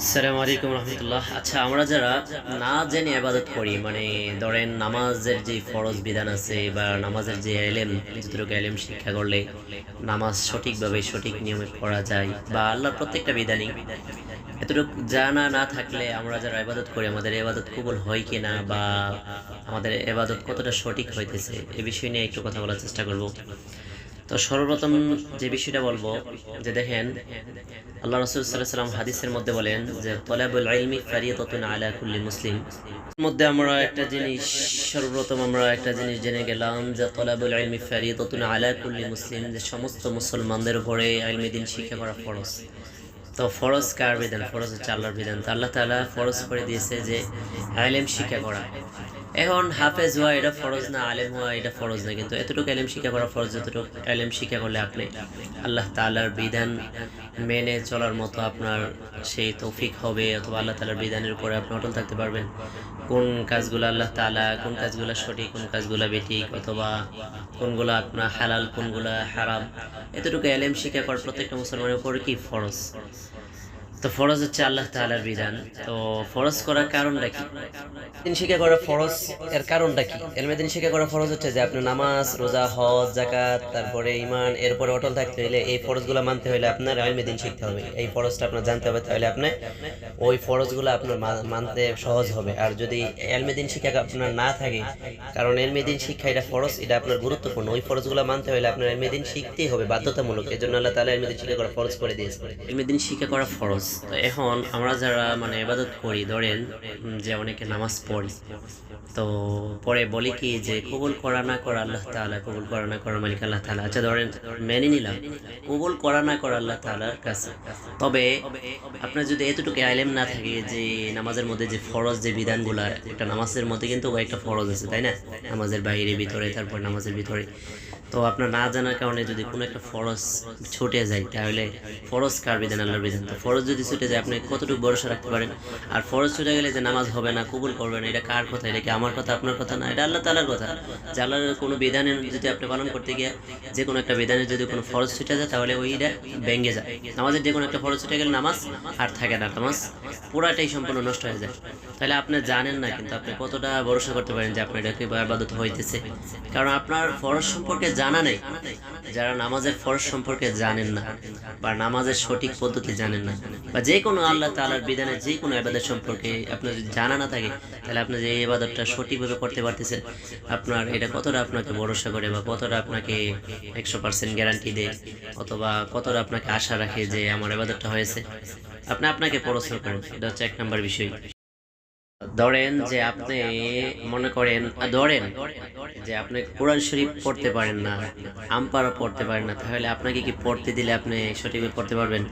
আসসালামু আলাইকুম রহমতুল্লাহ। আচ্ছা আমরা যারা না জেনে আবাদত করি মানে ধরেন নামাজের যে ফরজ বিধান আছে বা নামাজের যে এলেম, যতটুকু এলেম শিক্ষা করলে নামাজ সঠিকভাবে সঠিক নিয়মে পড়া যায় বা আল্লাহর প্রত্যেকটা বিধানই। এতটুকু জানা না থাকলে আমরা যারা আবাদত করি, আমাদের এবাদত কবুল হয় কি না বা আমাদের এবাদত কতটা সঠিক হইতেছে, এ বিষয় নিয়ে একটু কথা বলার চেষ্টা করব। তো সর্বপ্রথম যে বিষয়টা বলব, যে দেখেন, আল্লাহ রসুল সাল্লাম হাদিসের মধ্যে বলেন যে, তলাবুল ইলমি ফারিয়াতুন আলা কুল্লি মুসলিম। মধ্যে আমরা একটা জিনিস, সর্বপ্রথম আমরা একটা জিনিস জেনে গেলাম যে, তলাবুল আলমি ফারিয়াতুন আলা কুল্লি মুসলিম। যে সমস্ত মুসলমানদের উপরে আলমি দিন শিক্ষা করা ফরজ। তো ফরজ কার বিধান? ফরজ হচ্ছে আল্লাহর বিধান। তো আল্লাহ তালা ফরজ করে দিয়েছে যে আলেম শিক্ষা করা। এখন হাফেজ হওয়া এটা ফরজ না, আলেম হওয়া এটা ফরজ না। কিন্তু এতটুকু আলেম শিক্ষা করা ফরজ, যতটুকু আলেম শিক্ষা করলে আপনি আল্লাহ তালার বিধান মেনে চলার মতো আপনার সেই তৌফিক হবে, অথবা আল্লাহ তালার বিধানের উপরে আপনি অটল থাকতে পারবেন। কোন কাজগুলো আল্লাহ তালা কোন কাজগুলো সঠিক, কোন কাজগুলো বেঠিক, অথবা কোনগুলো আপনার হালাল, কোনগুলো হারাম, এতটুকু এলেম শিক্ষা করার প্রত্যেকটা মুসলমানের উপর কি ফরজ? তো ফরজ হচ্ছে আল্লাহ তাআলার বিধান। তো ফরজ করার কারণটা কি? দিন শিক্ষা করা ফরজ এর কারণটা কি? এলমে দিন শিক্ষা করা ফরজ হচ্ছে যে আপনি নামাজ রোজা হজ জাকাত তারপরে ইমান এরপরে অটল থাকতে হলে এই ফরজগুলো মানতে হলে আপনার এলমে দিন শিখতে হবে। এই ফরজটা আপনার জানতে হবে তাহলে আপনি ওই ফরজগুলো আপনার মানতে সহজ হবে। আর যদি এলমে দিন শিক্ষা আপনার না থাকে কারণ এলমে দিন শিক্ষা এটা ফরজ এটা আপনার গুরুত্বপূর্ণ। ওই ফরজগুলো মানতে হলে আপনার এলমে দিন শিখতেই হবে বাধ্যতামূলক। এই জন্য আল্লাহ তালা এলমে দিন শিক্ষা করা ফরজ করে দিয়েছে। এলমে দিন শিক্ষা করা ফরজ। তো এখন আমরা যারা মানে এবাদত করি, ধরেন যে অনেকে নামাজ পড়ি, তো পরে বলি কি যে কবুল করা না করা আল্লাহ তাআলা, কবুল করা না করা মালিক আল্লাহ তাআলা। আচ্ছা ধরেন, মেনে নিলাম, কবুল করা না করা আল্লাহ তাআলার কাছে। তবে আপনার যদি এতটুকু আইলেম না থাকে যে নামাজের মধ্যে যে ফরজ যে বিধানগুলা, একটা নামাজের মধ্যে কিন্তু একটা ফরজ আছে, তাই না? নামাজের বাইরে, ভিতরে, তারপর নামাজের ভিতরে। তো আপনার না জানার কারণে যদি কোনো একটা ফরজ ছুটে যায়, তাহলে ফরজ কার বিধান? আল্লাহর বিধান। তো ফরজ যদি ছুটে যায়, আপনি কতটুকু ভরসা রাখতে পারেন? আর ফরজ ছুটে গেলে যে নামাজ হবে না, কবুল করবে না, এটা কার কথা? এটা কি আমার কথা, আপনার কথা না? এটা আল্লাহ তালার কথা। যে আল্লাহর কোনো বিধানের যদি আপনি পালন করতে গিয়ে যে কোনো একটা বিধানের যদি কোনো ফরজ ছুটে যায়, তাহলে ওইটা ভেঙে যায়। নামাজের যে কোনো একটা ফরজ ছুটে গেলে নামাজ আর থাকে না। নামাজ পুরাটাই সম্পূর্ণ নষ্ট হয়ে যায়। তাহলে আপনি জানেন না, কিন্তু আপনি কতটা ভরসা করতে পারেন যে আপনার এটা কি আবাদত হইতেছে? কারণ আপনার ফরজ সম্পর্কে জানা নেই। যারা নামাজের ফরজ সম্পর্কে জানেন না বা নামাজের সঠিক পদ্ধতি জানেন না বা যে কোনো আল্লাহ তাআলার বিধানের যে কোনো আবাদত সম্পর্কে আপনার যদি জানা না থাকে, তাহলে আপনি যে এই আবাদতটা সঠিকভাবে করতে পারতেছেন, আপনার এটা কতটা আপনাকে ভরসা করে বা কতটা আপনাকে একশো পার্সেন্ট গ্যারান্টি দেয় অথবা কতটা আপনাকে আশা রাখে যে আমার আবাদতটা হয়েছে? আপনি আপনাকে পড়াশোনা করেন, এটা হচ্ছে এক নম্বর বিষয়। ধরেন যে আপনি মনে করেন ধরেন যে আপনি কোরআন শরীফ পড়তে পারেন না আমপারা পড়তে পারেন না, তাহলে আপনাকে কি পড়তে দিলে আপনি সঠিকভাবে পড়তে পারবেন?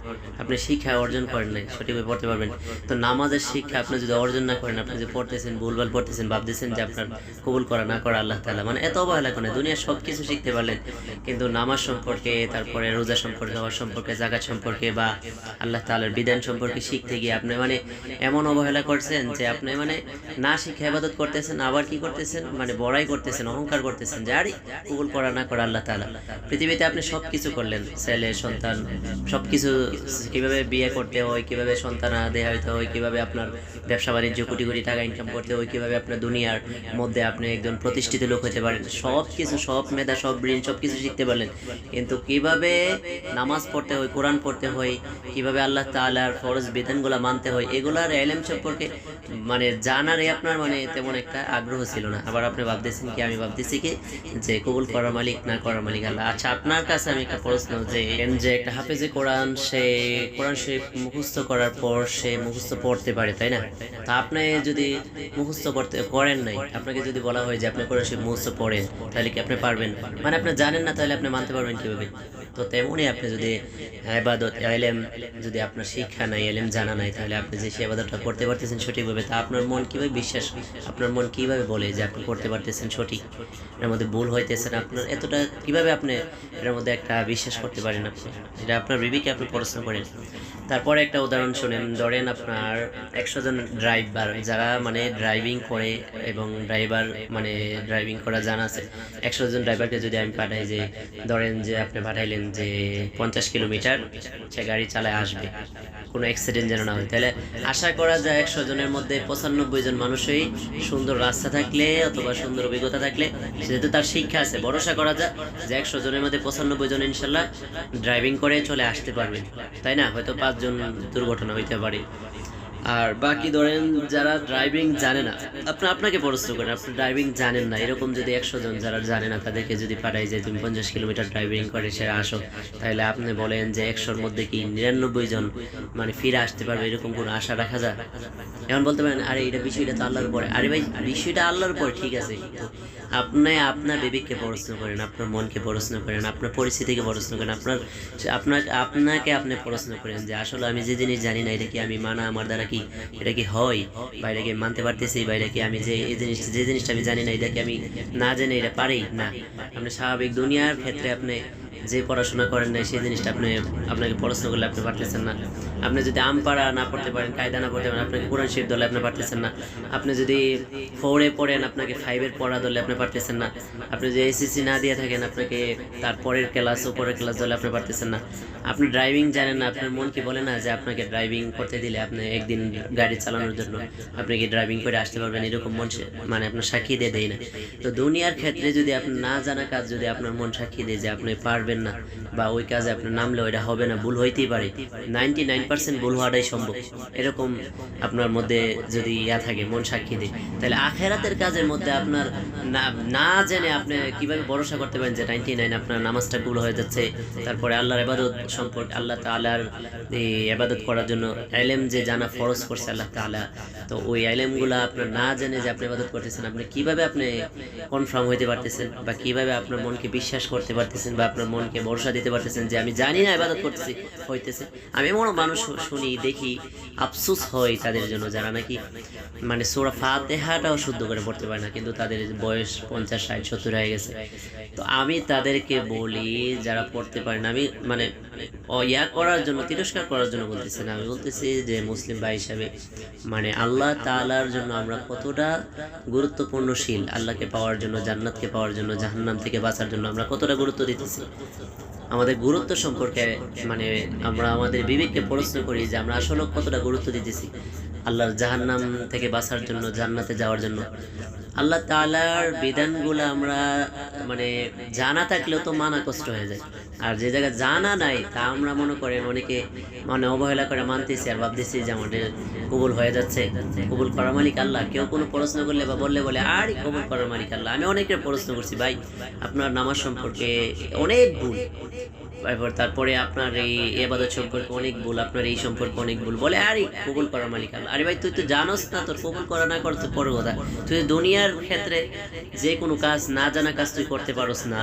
আপনি শিক্ষা অর্জন করেন নাই, সঠিকভাবে পড়তে পারবেন। তো নামাজের শিক্ষা আপনি যদি অর্জন না করেন, আপনি যে পড়তেছেন, ভুলভাল পড়তেছেন, ভাবতেছেন যে আপনার কবুল করা না করা আল্লাহ তাআলা মানে এত অবহেলা করে, দুনিয়ার সব কিছু শিখতে পারলেন। কিন্তু নামাজ সম্পর্কে, তারপরে রোজা সম্পর্কে হওয়ার সম্পর্কে জাকাত সম্পর্কে বা আল্লাহ তাআলার বিধান সম্পর্কে শিখতে গিয়ে আপনি মানে এমন অবহেলা করছেন যে আপনি মানে না শিখে ইবাদত করতেছেন, আবার কি করতেছেন? মানে বড়াই করতেছেন, অহংকার করতেছেন যে, আরে, কবুল করা না করা আল্লাহ তাআলা। পৃথিবীতে আপনি সব কিছু করলেন, ছেলে, সন্তান সব কিছু কীভাবে বিয়ে করতে হয়, কীভাবে সন্তান দেয়া হইতে হয়, কীভাবে আপনার ব্যবসা বাণিজ্য, কোটি কোটি টাকা ইনকাম করতে হয়, কীভাবে আপনার দুনিয়ার মধ্যে আপনি একজন প্রতিষ্ঠিত লোক হতে পারেন সব কিছু সব মেধা, সব ব্রেন সব কিছু শিখতে পারলেন। কিন্তু কীভাবে নামাজ পড়তে হয়, কোরআন পড়তে হয়, কীভাবে আল্লাহ তাআলার ফরজ বিধানগুলো মানতে হয়, এগুলার এলেম সম্পর্কে মানে জানারই আপনার মানে তেমন একটা আগ্রহ ছিল না। আবার আপনি ভাবতেছেন কি, আমি ভাবতেছি কি, যে কবুল করার মালিক না করার মালিক আল্লাহ। আচ্ছা আপনার কাছে আমি একটা প্রশ্ন যে যে একটা হাফেজে কোরআন, সে কোরআন শরীফ মুখস্থ করার পর সে মুখস্থ পড়তে পারে, তাই না? তা আপনি যদি মুখস্থ করতে, করেন নাই, আপনাকে যদি বলা হয় যে আপনি কোরআন শরীফ মুখস্থ পড়েন, তাহলে কি আপনি পারবেন? মানে আপনি জানেন না, তাহলে আপনি মানতে পারবেন কীভাবে? তো তেমনই আপনি যদি আবাদত এলেম যদি আপনার শিক্ষা নাই এলেম জানা নাই, তাহলে আপনি যে সে আবাদতটা করতে পারতেছেন সঠিকভাবে, তা আপনার মন কীভাবে বিশ্বাস, আপনার মন কীভাবে বলে যে আপনি করতে পারতেছেন সঠিক? এর মধ্যে ভুল হইতেছেন, আপনার এতটা কীভাবে আপনি এর মধ্যে একটা বিশ্বাস করতে পারেন আপনি? এটা আপনার বিবেকে আপনি পড়াশোনা করেন। তারপরে একটা উদাহরণ শুনেন, ধরেন আপনার একশো জন ড্রাইভার যারা মানে ড্রাইভিং করে এবং ড্রাইভার মানে ড্রাইভিং করা জানা আছে। একশো জন ড্রাইভারকে যদি আমি পাঠাই যে, ধরেন যে আপনি পাঠাইলেন যে পঞ্চাশ কিলোমিটার সে গাড়ি চালায় আসবে, কোনো অ্যাক্সিডেন্ট যেন না হয়। তাহলে আশা করা যায় একশো জনের মধ্যে পঁচানব্বই জন মানুষই সুন্দর রাস্তা থাকলে অথবা সুন্দর অভিজ্ঞতা থাকলে যেহেতু তার শিক্ষা আছে। ভরসা করা যায় যে একশো জনের মধ্যে পঁচানব্বই জন ইনশাল্লাহ ড্রাইভিং করে চলে আসতে পারবে। তাই না? হয়তো পাঁচজন দুর্ঘটনা হইতে পারে। আর বাকি ধরেন যারা ড্রাইভিং জানে না, আপনি, আপনাকে প্রশ্ন করেন, আপনি ড্রাইভিং জানেন না। এরকম যদি একশো জন যারা জানে না, তাদেরকে যদি পাঠাই যে তুমি পঞ্চাশ কিলোমিটার ড্রাইভিং করে, সে আসো, তাহলে আপনি বলেন যে একশোর মধ্যে কি নিরানব্বই জন মানে ফিরে আসতে পারবে, এরকম কোনো আশা রাখা যায়? এখন বলতে পারেন, আরে এটা বিষয়টা তো আল্লাহর পরে আরে ভাই, বিষয়টা আল্লাহর পরে ঠিক আছে। আপনি আপনার বিবেককে প্রশ্ন করেন, আপনার মনকে প্রশ্ন করেন, আপনার পরিস্থিতিকে প্রশ্ন করেন, আপনার আপনাকে আপনাকে আপনি প্রশ্ন করেন যে আসলে আমি যে জিনিস জানি না, এটা কি আমি মানা আমার দ্বারা কি, এটা কি হয় বা এটা কি মানতে পারতেছি বা এটা কি আমি যে এই জিনিস যে জিনিসটা আমি জানি না, এটা কি আমি না জেনে এটা পারি? না। আপনি স্বাভাবিক দুনিয়ার ক্ষেত্রে আপনি যে পড়াশোনা করেন না সেই জিনিসটা আপনি, আপনাকে পড়াশোনা করলে আপনি পারতেছেন না। আপনি যদি আম পাড়া না পড়তে পারেন, কায়দা না পড়তে পারেন, আপনাকে কোরআন শরীফ ধরলে আপনি পারতেছেন না। আপনি যদি ফোরে পড়েন, আপনাকে ফাইভের পড়া ধরলে আপনি পারতেছেন না। আপনি যদি এসএসসি না দিয়ে থাকেন, আপনাকে তারপরের ক্লাস উপরের ক্লাস ধরলে আপনি পারতেছেন না। আপনি ড্রাইভিং জানেন না, আপনার মন কি বলে না যে আপনাকে ড্রাইভিং করতে দিলে আপনি একদিন গাড়ি চালানোর জন্য আপনি কি ড্রাইভিং করে আসতে পারবেন? এরকম মন মানে আপনার সাক্ষী দিয়ে দেয় না। তো দুনিয়ার ক্ষেত্রে যদি আপনি না জানা কাজ, যদি আপনার মন সাক্ষী দেয় যে আপনি পারবেন না, বা ওই কাজে আপনার নামলে ওইটা হবে না, ভুল হইতেই পারে। নাইনটি নাইন পার্সেন্ট ভুল হওয়াটাই সম্ভব। এরকম আপনার মধ্যে যদি ইয়া থাকে, মন সাক্ষী দেয়, তাহলে আখেরাতের কাজের মধ্যে আপনার না জেনে আপনি কীভাবে ভরসা করতে পারেন যে নাইনটি নাইন আপনার নামাজটা ভুল হয়ে যাচ্ছে, তারপরে আল্লাহর এবাদত সম্পর্কে, আল্লাহ তালার এই এবাদত করার জন্য এলেম যে জানা ফরজ করছে আল্লাহ তালা তো ওই এলেমগুলো আপনার না জেনে যে আপনি এবাদত করতেছেন, আপনি কীভাবে আপনি কনফার্ম হইতে পারতেছেন বা কীভাবে আপনার মনকে বিশ্বাস করতে পারতেছেন বা আপনার মনকে ভরসা দিতে পারতেছেন যে আমি জানি না এবাদত করতেছি, হইতেছে। আমি এমন মানুষ শুনি দেখি আফসুস হয় তাদের জন্য যারা নাকি মানে সোরা ফাতেহাটাও শুদ্ধ করে পড়তে পারে না, কিন্তু তাদের বয়স পঞ্চাশ, ষাট, সত্তর হয়ে গেছে। তো আমি তাদেরকে বলি, যারা পড়তে পারে না, আমি মানে ইয়া করার জন্য, তিরস্কার করার জন্য বলতেছি না। আমি বলতেছি যে মুসলিম ভাই হিসাবে মানে আল্লাহ তাআলার জন্য আমরা কতটা গুরুত্বপূর্ণশীল, আল্লাহকে পাওয়ার জন্য, জান্নাতকে পাওয়ার জন্য, জাহান্নাম থেকে বাঁচার জন্য আমরা কতটা গুরুত্ব দিতেছি। আমাদের গুরুত্ব সম্পর্কে মানে আমরা আমাদের বিবেককে প্রশ্ন করি যে আমরা আসলে কতটা গুরুত্ব দিতেছি আল্লাহর জাহান্নাম থেকে বাঁচার জন্য, জান্নাতে যাওয়ার জন্য। আল্লাহ তাআলার বিধানগুলো আমরা মানে জানা থাকলেও তো মানা কষ্ট হয়ে যায়। আর যে জায়গায় জানা নাই, তা আমরা মনে করেন অনেকে মানে অবহেলা করে মানতেছি আর ভাবতেছি যে আমাদের কবুল হয়ে যাচ্ছে। কবুল করার মালিক আল্লাহ। কেউ কোনো প্রশ্ন করলে বা বললে বলে, আরে কবুল করার মালিক আল্লাহ। আমি অনেকের প্রশ্ন করছি, ভাই, আপনার নামাজ সম্পর্কে অনেক ভুল। এবার তারপরে আপনার এই এবাদত সম্পর্কে অনেক ভুল, আপনার এই সম্পর্কে অনেক ভুল বলে, আরে, কবুল করার মালিক আল্লাহ। আরে ভাই, তুই তো জানোস না, তোর কবুল করা না করতে পরে কথা। তুই দুনিয়ার ক্ষেত্রে যে কোনো কাজ, না জানা কাজ তুই করতে পারোস না।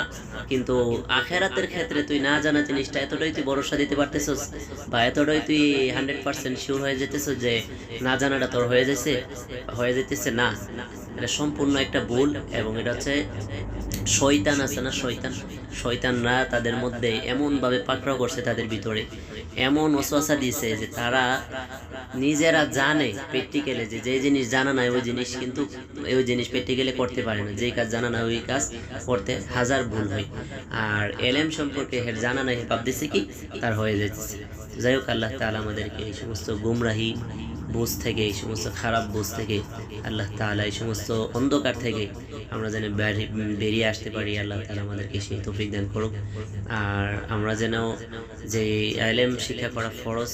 কিন্তু আখেরাতের ক্ষেত্রে তুই না জানা জিনিসটা এতটাই তুই ভরসা দিতে পারতেছস বা এতটাই তুই হান্ড্রেড পার্সেন্ট শিওর হয়ে যেতেছ যে না জানাটা তোর হয়ে যাচ্ছে হয়ে যেতেছে না। এটা সম্পূর্ণ একটা ভুল এবং এটা হচ্ছে শয়তান আছে না শয়তান? শয়তানরা তাদের মধ্যে এমনভাবে পাকড়াও করছে তাদের ভিতরে। এমন ওসওয়াসা দিয়েছে যে তারা নিজেরা জানে প্র্যাকটিক্যালে যে যে জিনিস জানা নাই ওই জিনিস কিন্তু ওই জিনিস প্র্যাকটিক্যালে করতে পারে না। যেই কাজ জানা না ওই কাজ করতে হাজার ভুল হয়। আর এলএম সম্পর্কে হের জানা নাই ভাবতেছে কি? তার হয়ে যাচ্ছে যাই হোক, আল্লাহ তালা আমাদেরকে এই সমস্ত গুমরাহি বুঝ থেকে, এই সমস্ত খারাপ বুঝ থেকে, আল্লাহ তাআলা এই সমস্ত অন্ধকার থেকে আমরা যেন বেরিয়ে আসতে পারি। আল্লাহ তাআলা আমাদেরকে সেই তৌফিক দান করুক। আর আমরা যেন যে এলেম শিক্ষা করা ফরজ,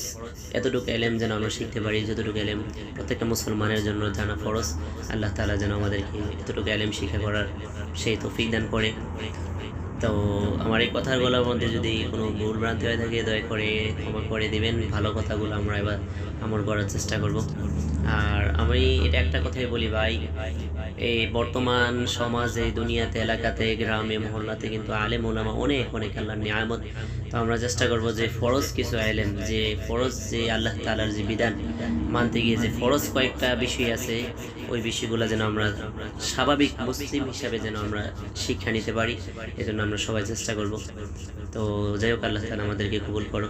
এতটুকু এলেম যেন আমরা শিখতে পারি, যতটুকু এলেম প্রত্যেকটা মুসলমানের জন্য জানা ফরজ, আল্লাহ তাআলা যেন আমাদেরকে এতটুকু এলেম শিক্ষা করার সেই তৌফিক দান করে। তো আমার এই কথাগুলোর মধ্যে যদি কোনো ভুল ভ্রান্তি হয়ে থাকে, দয়া করে ক্ষমা করে দিবেন। ভালো কথাগুলো আমরা এবার আমল করার চেষ্টা করব। আর আমি এটা একটা কথাই বলি ভাই, এই বর্তমান সমাজে, দুনিয়াতে, এলাকাতে, গ্রামে, মহল্লাতে কিন্তু আলেম ওলামা অনেক অনেক আল্লাহ নিয়ামত। তো আমরা চেষ্টা করব যে ফরজ কিছু আলেম, যে ফরজ যে আল্লাহ তালার যে বিধান, মানতে গিয়ে যে ফরজ কয়েকটা বিষয় আছে ওই বিষয়গুলো যেন আমরা স্বাভাবিক মুসলিম হিসাবে যেন আমরা শিক্ষা নিতে পারি, এজন্য আমরা সবাই চেষ্টা করব। তো যাই হোক, আল্লাহ আমাদেরকে কবুল করো